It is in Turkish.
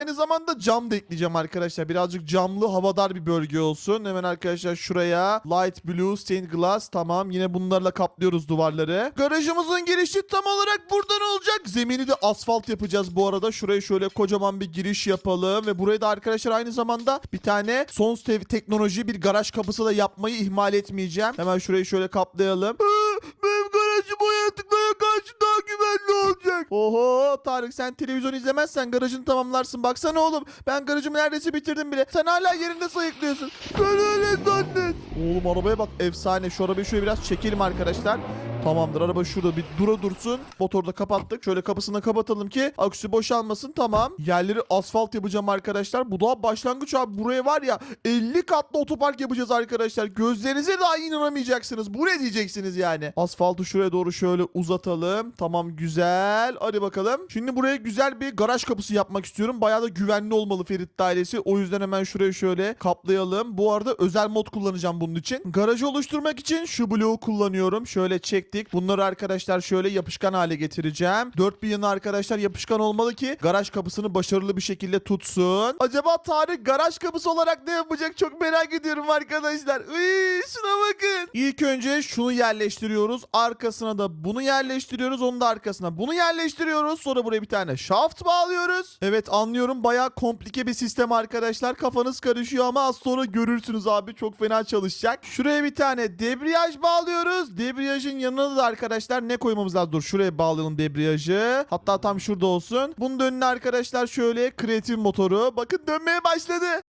Aynı zamanda cam da ekleyeceğim arkadaşlar. Birazcık camlı havadar bir bölge olsun. Hemen arkadaşlar şuraya light blue stained glass tamam. Yine bunlarla kaplıyoruz duvarları. Garajımızın girişi tam olarak buradan olacak. Zemini de asfalt yapacağız bu arada. Şuraya şöyle kocaman bir giriş yapalım. Ve buraya da arkadaşlar aynı zamanda bir tane son teknoloji bir garaj kapısı da yapmayı ihmal etmeyeceğim. Hemen şurayı şöyle kaplayalım. Benim garajım o karşı daha güvenli olacak. Oho Tarık sen televizyon izlemezsen garajını tamamlarsın. Baksana oğlum ben garajımı neredeyse bitirdim bile. Sen hala yerinde sayıklıyorsun. Sen öyle zannet. Oğlum arabaya bak efsane. Şu arabayı şöyle biraz çekelim arkadaşlar. Tamamdır araba şurada bir dura dursun. Motoru da kapattık. Şöyle kapısını kapatalım ki aküsü boşalmasın. Tamam. Yerleri asfalt yapacağım arkadaşlar. Bu daha başlangıç abi. Buraya var ya 50 katlı otopark yapacağız arkadaşlar. Gözlerinize dahi inanamayacaksınız. Bu ne diyeceksiniz yani? Asfaltı şuraya doğru şöyle uzatalım. Tamam güzel. Hadi bakalım. Şimdi buraya güzel bir garaj kapısı yapmak istiyorum. Bayağı da güvenli olmalı Ferit ailesi. O yüzden hemen şuraya şöyle kaplayalım. Bu arada özel mod kullanacağım bunun için. Garajı oluşturmak için şu bloğu kullanıyorum. Şöyle çektik. Bunları arkadaşlar şöyle yapışkan hale getireceğim. Dört bir yanı arkadaşlar yapışkan olmalı ki garaj kapısını başarılı bir şekilde tutsun. Acaba Tarık garaj kapısı olarak ne yapacak çok merak ediyorum arkadaşlar. Iy, şuna bakın. İlk önce şunu yerleştiriyoruz. Arkasına da bunu yerleştiriyoruz. Onun da arkasına bunu yerleştiriyoruz. Sonra buraya bir tane shaft bağlıyoruz. Evet anlıyorum. Bayağı komplike bir sistem arkadaşlar. Kafanız karışıyor ama az sonra görürsünüz abi. Çok fena çalışacak. Şuraya bir tane debriyaj bağlıyoruz. Debriyajın yanına da arkadaşlar ne koymamız lazım? Dur şuraya bağlayalım debriyajı. Hatta tam şurada olsun. Bunun önüne arkadaşlar şöyle kreatif motoru. Bakın dönmeye başladı.